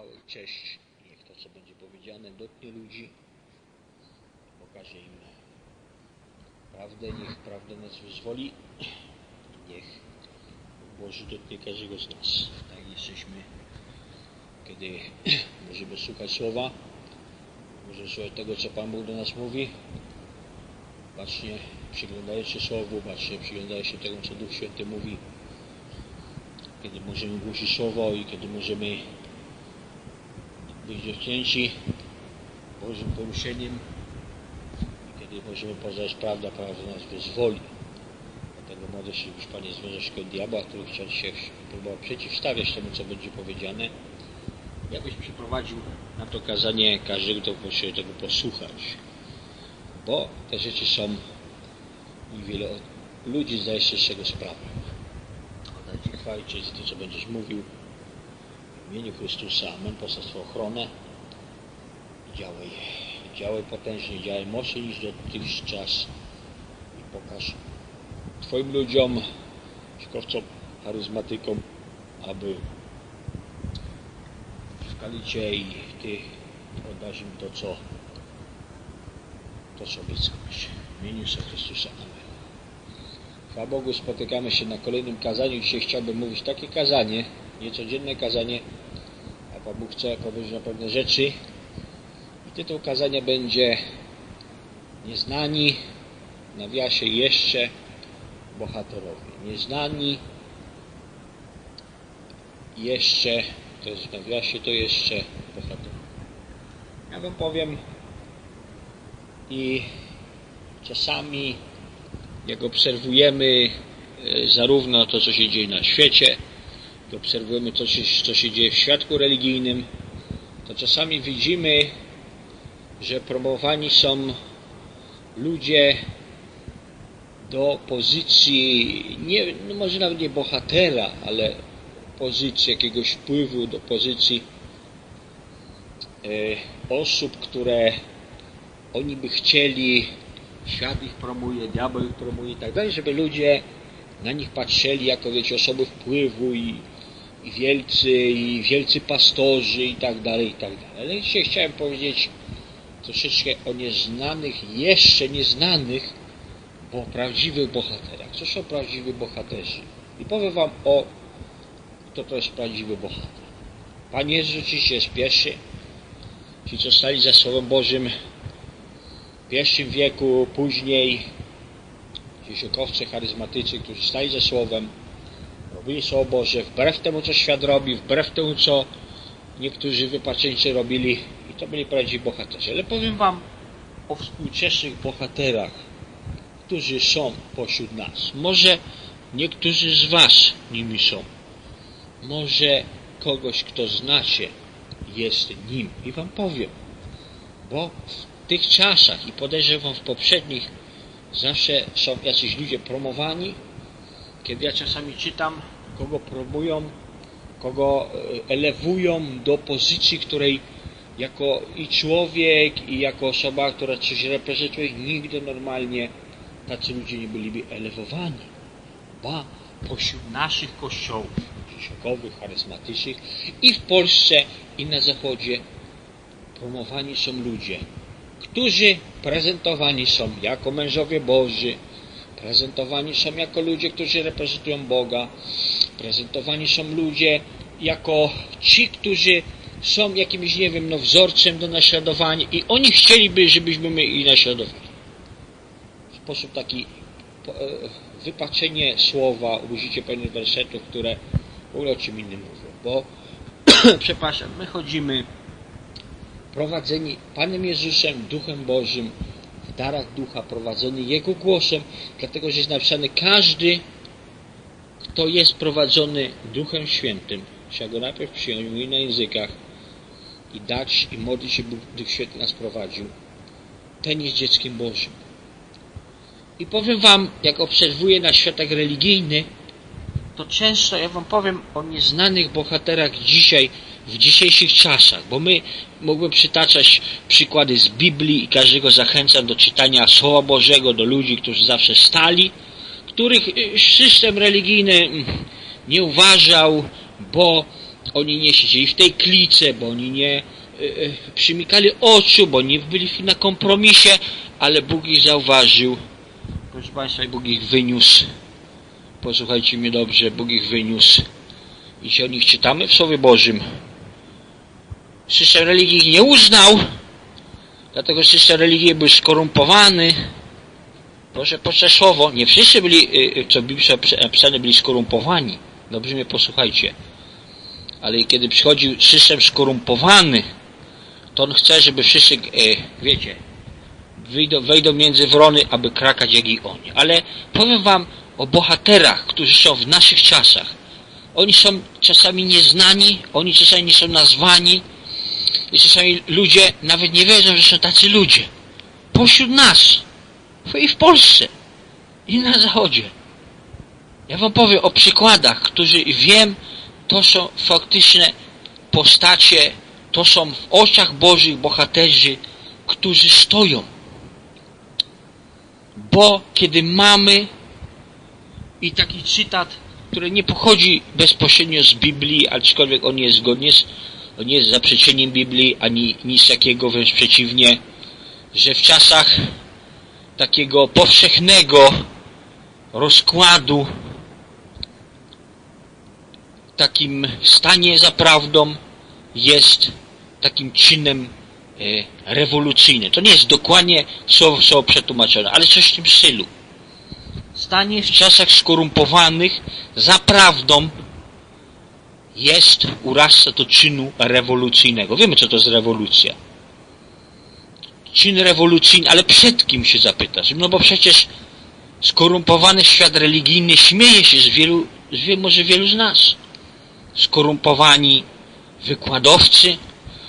chwałę i cześć. Niech to, co będzie powiedziane, dotknie ludzi, pokaże im prawdę, niech prawda nas wyzwoli. Niech Boży dotknie każdego z nas. Tak jesteśmy, kiedy możemy słuchać słowa, możemy słuchać tego, co Pan Bóg do nas mówi. Bacznie przyglądając się Słowu, bacznie przyglądając się temu, co Duch Święty mówi. Kiedy możemy głosić Słowo i kiedy możemy być dotknięci Bożym poruszeniem i kiedy możemy poznać prawdę, prawda nas wyzwoli. Dlatego modlę się, byś Panie związał się od diabła, który chciał się próbował przeciwstawiać temu, co będzie powiedziane. Jakbyś przyprowadził na to kazanie każdego, kto potrzebuje tego posłuchać. Bo te rzeczy są i wiele ludzi zdaje się z tego sprawę. Oddaj Ci chwałę i cześć za to, co będziesz mówił. W imieniu Chrystusa. Amen. Swoją ochronę. Działaj, działaj potężnie, działaj mocniej niż dotychczas i pokaż Twoim ludziom, szkowcom, charyzmatykom, aby szukali Cię i Ty oddasz im to, co to, co obiecałeś. W imieniu Chrystusa. Amen. Chwała Bogu, spotykamy się na kolejnym kazaniu. Dzisiaj chciałbym mówić takie kazanie, niecodzienne kazanie, Pan Bóg chce na pewne rzeczy. I tytuł kazania będzie Nieznani, nawiasie jeszcze bohaterowie. Nieznani, jeszcze, to jest w nawiasie, to jeszcze bohaterowie. Ja Wam powiem i czasami jak obserwujemy e, zarówno to, co się dzieje na świecie, jak obserwujemy to, co się dzieje w świadku religijnym, to czasami widzimy, że promowani są ludzie do pozycji, nie, no może nawet nie bohatera, ale pozycji jakiegoś wpływu, do pozycji e, osób, które oni by chcieli, świat ich promuje, diabeł ich promuje i tak dalej, żeby ludzie na nich patrzyli jako, wiecie, osoby wpływu i, i wielcy, i wielcy pastorzy i tak dalej, i tak dalej. Ale dzisiaj chciałem powiedzieć troszeczkę o nieznanych, jeszcze nieznanych, bo prawdziwych bohaterach. Co są prawdziwi bohaterzy? I powiem Wam o, kto to jest prawdziwy bohater. Pan Jezus oczywiście jest pierwszy. Ci, co stali za Słowem Bożym w pierwszym wieku, później ci szukowcy charyzmatycy, którzy stali za Słowem, robili Słowo Boże wbrew temu, co świat robi, wbrew temu, co niektórzy wypaczeńcy robili i to byli prawdziwi bohaterzy. Ale powiem Wam o współczesnych bohaterach, którzy są pośród nas. Może niektórzy z Was nimi są. Może kogoś, kto znacie, jest nim. I Wam powiem, bo w tych czasach i podejrzewam w poprzednich zawsze są jacyś ludzie promowani. Kiedy ja czasami czytam, kogo promują, kogo e, elewują do pozycji, której jako i człowiek, i jako osoba, która coś reprezentuje, nigdy normalnie tacy ludzie nie byliby elewowani. Ba, pośród naszych kościołów, dziesiątkowych, charyzmatycznych i w Polsce, i na Zachodzie promowani są ludzie, którzy prezentowani są jako mężowie Boży, prezentowani są jako ludzie, którzy reprezentują Boga, prezentowani są ludzie jako ci, którzy są jakimś, nie wiem, no, wzorcem do naśladowania i oni chcieliby, żebyśmy my ich naśladowali. W sposób taki e, wypaczenie słowa, użycie pewnych wersetów, które w ogóle o czym innym mówią. Bo, przepraszam, my chodzimy prowadzeni Panem Jezusem, Duchem Bożym, darach Ducha, prowadzeni Jego głosem, dlatego że jest napisane, każdy, kto jest prowadzony Duchem Świętym, trzeba go najpierw przyjąć, na językach i dać i modlić się, by Duch Święty nas prowadził, ten jest dzieckiem Bożym. I powiem Wam, jak obserwuję na światach religijnych, to często ja Wam powiem o nieznanych bohaterach dzisiaj, w dzisiejszych czasach, bo my mógłbym przytaczać przykłady z Biblii i każdego zachęcam do czytania Słowa Bożego, do ludzi, którzy zawsze stali, których y, system religijny mm, nie uważał, bo oni nie siedzieli w tej klice, bo oni nie e, e, przymykali oczu, bo nie byli na kompromisie, ale Bóg ich zauważył. Proszę Państwa, Bóg ich wyniósł. Posłuchajcie mnie dobrze, Bóg ich wyniósł. I dzisiaj o nich czytamy w Słowie Bożym. System religii ich nie uznał, dlatego system religii był skorumpowany. Proszę, proszę słowo, nie wszyscy byli, y, y, co w Biblii napisane, byli skorumpowani. Dobrze mnie posłuchajcie. Ale kiedy przychodził system skorumpowany, to on chce, żeby wszyscy, e, wiecie, wyjdą, wejdą między wrony, aby krakać jak i oni. Ale powiem wam o bohaterach, którzy są w naszych czasach. Oni są czasami nieznani, oni czasami nie są nazwani i czasami ludzie nawet nie wiedzą, że są tacy ludzie. Pośród nas, i w Polsce, i na Zachodzie. Ja wam powiem o przykładach, którzy wiem, to są faktyczne postacie, to są w oczach Bożych bohaterzy, którzy stoją. Bo kiedy mamy i taki cytat, który nie pochodzi bezpośrednio z Biblii, aczkolwiek on jest zgodnie z, on nie jest zaprzeczeniem Biblii, ani nic takiego, wręcz przeciwnie, że w czasach takiego powszechnego rozkładu, takim stanie za prawdą jest takim czynem e, rewolucyjnym. To nie jest dokładnie słowo, słowo przetłumaczone, ale coś w tym stylu. Stanie w czasach skorumpowanych za prawdą jest, urasta do czynu rewolucyjnego. Wiemy, co to jest rewolucja. Czyn rewolucyjny, ale przed kim się zapytasz? No bo przecież skorumpowany świat religijny śmieje się z wielu, z może wielu z nas. Skorumpowani wykładowcy,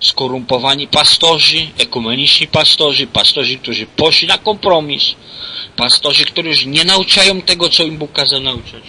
skorumpowani pastorzy, ekumeniczni pastorzy, pastorzy, którzy poszli na kompromis, pastorzy, którzy już nie nauczają tego, co im Bóg kazał nauczać.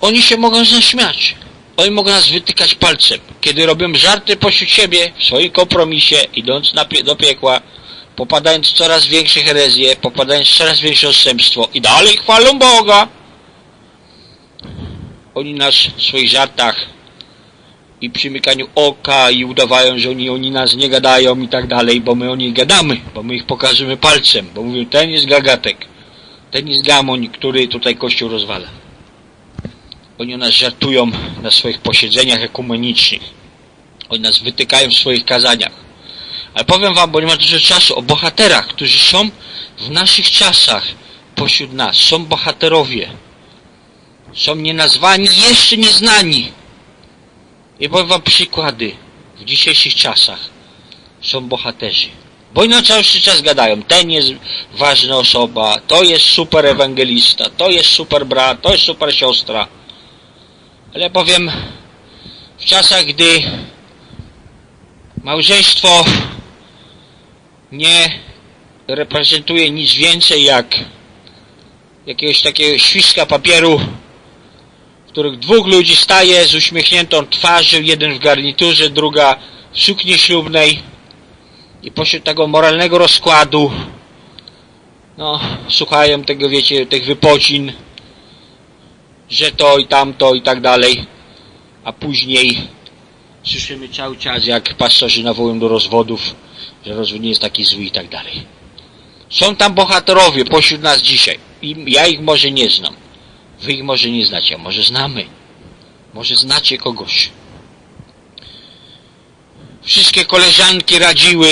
Oni się mogą zaśmiać. Oni mogą nas wytykać palcem. Kiedy robią żarty pośród siebie, w swoim kompromisie, idąc pie do piekła, popadając w coraz większe herezje, popadając w coraz większe odstępstwo i dalej chwalą Boga. Oni nas w swoich żartach i przymykaniu oka i udawają, że oni, oni nas nie gadają i tak dalej, bo my o nich gadamy, bo my ich pokażemy palcem, bo mówią, ten jest gagatek, ten jest gamoń, który tutaj Kościół rozwala. Oni nas żartują na swoich posiedzeniach ekumenicznych. Oni nas wytykają w swoich kazaniach. Ale powiem wam, bo nie ma dużo czasu, o bohaterach, którzy są w naszych czasach pośród nas. Są bohaterowie. Są nienazwani, jeszcze nieznani. I powiem wam przykłady w dzisiejszych czasach. Są bohaterzy. Bo na cały czas gadają. Ten jest ważna osoba, to jest super ewangelista, to jest super brat, to jest super siostra. Ale powiem, w czasach, gdy małżeństwo nie reprezentuje nic więcej jak jakiegoś takiego świska papieru, w których dwóch ludzi staje z uśmiechniętą twarzą, jeden w garniturze, druga w sukni ślubnej. I pośród tego moralnego rozkładu no, słuchają tego, wiecie, tych wypocin, że to i tamto i tak dalej, a później słyszymy cały czas, jak pastorzy nawołują do rozwodów, że rozwód nie jest taki zły i tak dalej. Są tam bohaterowie pośród nas dzisiaj. I ja ich może nie znam. Wy ich może nie znacie, a może znamy. Może znacie kogoś. Wszystkie koleżanki radziły,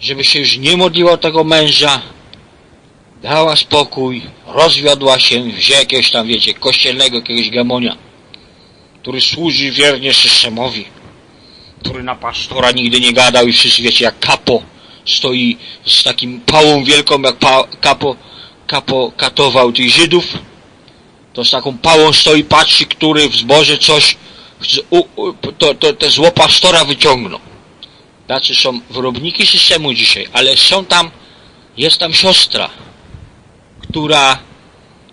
żeby się już nie modliła o tego męża, dała spokój, rozwiodła się, wzięła jakiegoś tam, wiecie, kościelnego jakiegoś gamonia, który służy wiernie systemowi, który na pastora nigdy nie gadał i wszyscy wiecie, jak kapo stoi z takim pałą wielką, jak pa, kapo, kapo katował tych Żydów, to z taką pałą stoi, patrzy, który w zboże coś, to, to, te zło pastora wyciągną. Tacy są wyrobniki systemu dzisiaj, ale są tam, jest tam siostra, która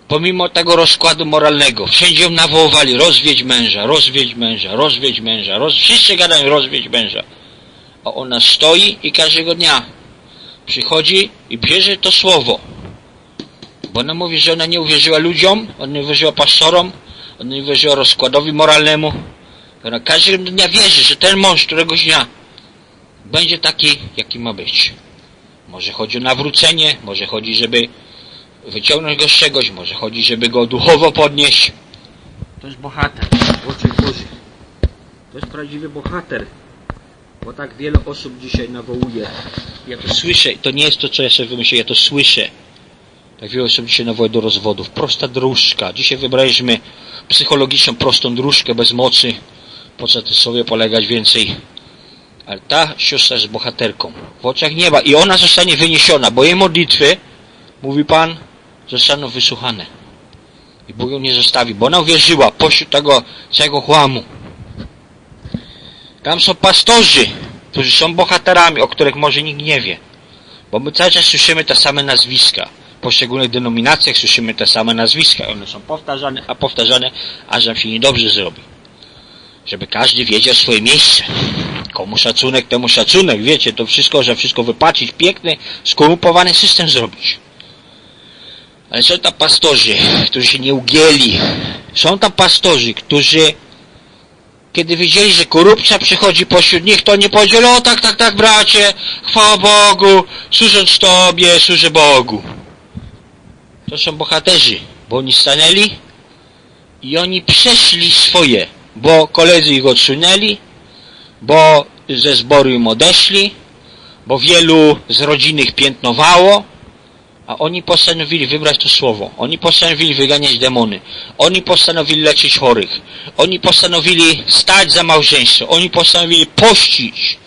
pomimo tego rozkładu moralnego, wszędzie ją nawoływali, rozwiedź męża, rozwiedź męża, rozwiedź męża, roz... wszyscy gadają, rozwiedź męża. A ona stoi i każdego dnia przychodzi i bierze to słowo. Bo ona mówi, że ona nie uwierzyła ludziom, ona nie uwierzyła pastorom, Ona nie wierzyła rozkładowi moralnemu. Ona każdego dnia wierzy, że ten mąż któregoś dnia będzie taki, jaki ma być. Może chodzi o nawrócenie, może chodzi, żeby wyciągnąć go z czegoś, może chodzi, żeby go duchowo podnieść. To jest bohater w oczach Bożych. To jest prawdziwy bohater. Bo tak wiele osób dzisiaj nawołuje. Ja to słyszę. To nie jest to, co ja sobie wymyśliłem. Ja to słyszę. Tak wiele osób dzisiaj nawołuje do rozwodów. Prosta dróżka. Dzisiaj wybraliśmy psychologiczną prostą dróżkę bez mocy. Po co ty sobie polegać więcej? Ale ta siostra jest bohaterką. W oczach nieba. I ona zostanie wyniesiona, bo jej modlitwy, mówi Pan, zostaną wysłuchane. I Bóg ją nie zostawi, bo ona uwierzyła pośród tego całego chłamu. Tam są pastorzy, którzy są bohaterami, o których może nikt nie wie. Bo my cały czas słyszymy te same nazwiska. W poszczególnych denominacjach słyszymy te same nazwiska. One są powtarzane, a powtarzane, aż nam się niedobrze zrobi. Żeby każdy wiedział swoje miejsce. Komu szacunek, temu szacunek. Wiecie, to wszystko, że wszystko wypatrzyć, piękny, skorumpowany system zrobić. Ale są tam pastorzy, którzy się nie ugięli. Są tam pastorzy, którzy kiedy widzieli, że korupcja przychodzi pośród nich, to nie powiedzieli, o tak, tak, tak, bracie, chwała Bogu, służąc Tobie, służę Bogu. To są bohaterzy, bo oni stanęli i oni przeszli swoje, bo koledzy ich odsunęli, bo ze zboru im odeszli, bo wielu z rodziny ich piętnowało, a oni postanowili wybrać to słowo. Oni postanowili wyganiać demony. Oni postanowili leczyć chorych. Oni postanowili stać za małżeństwo. Oni postanowili pościć.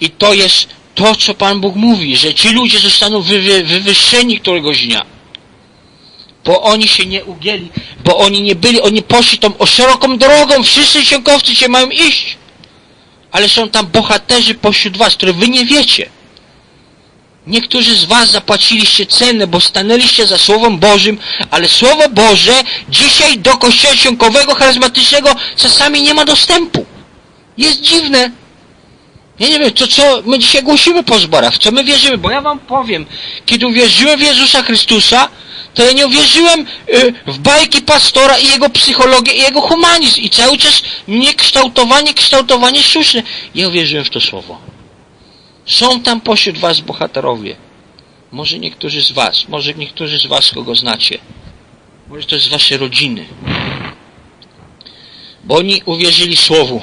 I to jest to, co Pan Bóg mówi, że ci ludzie zostaną wywy, wywyższeni któregoś dnia. Bo oni się nie ugięli, bo oni nie byli, oni poszli tą o szeroką drogą. Wszyscy ciągowcy się mają iść. Ale są tam bohaterzy pośród was, które wy nie wiecie. Niektórzy z Was zapłaciliście cenę, bo stanęliście za Słowem Bożym, ale Słowo Boże dzisiaj do kościoła ciągowego, charyzmatycznego czasami nie ma dostępu. Jest dziwne. Ja nie wiem, to co my dzisiaj głosimy po zborach, w co my wierzymy, bo ja Wam powiem, kiedy uwierzyłem w Jezusa Chrystusa, to ja nie uwierzyłem y, w bajki pastora i jego psychologię i jego humanizm i cały czas mnie kształtowanie, kształtowanie sztuczne. Ja uwierzyłem w to Słowo. Są tam pośród was bohaterowie. Może niektórzy z was, może niektórzy z was, kogo znacie. Może to jest z waszej rodziny. Bo oni uwierzyli Słowu.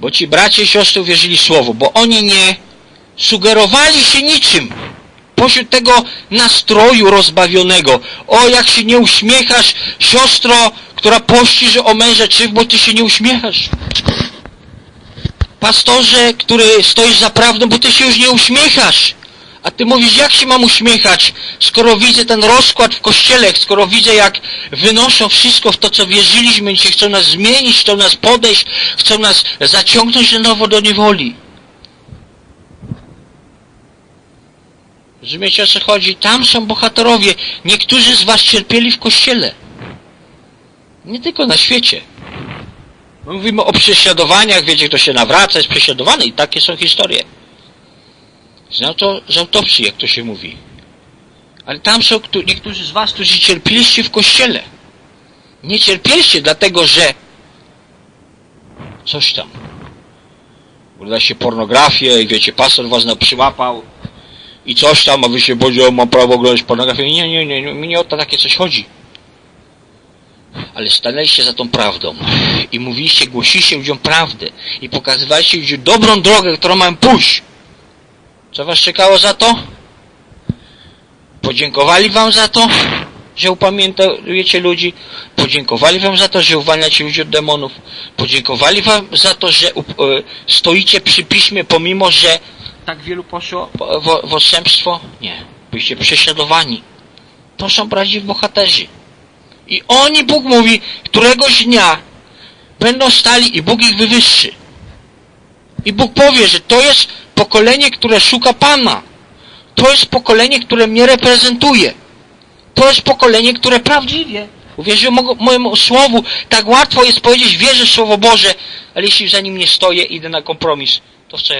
Bo ci bracia i siostry uwierzyli Słowu. Bo oni nie sugerowali się niczym. Pośród tego nastroju rozbawionego. O, jak się nie uśmiechasz, siostro, która pości, że o męża krzyw, bo ty się nie uśmiechasz pastorze, który stoisz za prawdą, bo ty się już nie uśmiechasz. A ty mówisz, jak się mam uśmiechać, skoro widzę ten rozkład w kościele, skoro widzę, jak wynoszą wszystko w to, co wierzyliśmy, dzisiaj chcą nas zmienić, chcą nas podejść, chcą nas zaciągnąć na nowo do niewoli. Rozumiecie, o co chodzi? Tam są bohaterowie. Niektórzy z was cierpieli w kościele. Nie tylko na świecie. My mówimy o prześladowaniach, wiecie, kto się nawraca, jest prześladowany i takie są historie. Znam to z autopsji, jak to się mówi. Ale tam są niektórzy z was, którzy cierpieliście w kościele. Nie cierpieliście dlatego, że coś tam. Ogląda się pornografię i wiecie, pastor was przyłapał i coś tam, a wy się bodzie, mam prawo oglądać pornografię. Nie, nie, nie, nie, mi nie o to takie coś chodzi ale stanęliście za tą prawdą i mówiliście, głosiliście ludziom prawdę i pokazywaliście ludziom dobrą drogę, którą mam pójść. Co was czekało za to? Podziękowali wam za to, że upamiętujecie ludzi. Podziękowali wam za to, że uwalniacie ludzi od demonów. Podziękowali wam za to, że stoicie przy piśmie, pomimo, że tak wielu poszło w, w. Nie. Byliście prześladowani. To są prawdziwi bohaterzy. I oni, Bóg mówi, któregoś dnia będą stali i Bóg ich wywyższy. I Bóg powie, że to jest pokolenie, które szuka Pana. To jest pokolenie, które mnie reprezentuje. To jest pokolenie, które prawdziwie uwierzy mojemu słowu. Tak łatwo jest powiedzieć, wierzę w Słowo Boże, ale jeśli za nim nie stoję, idę na kompromis, to wcale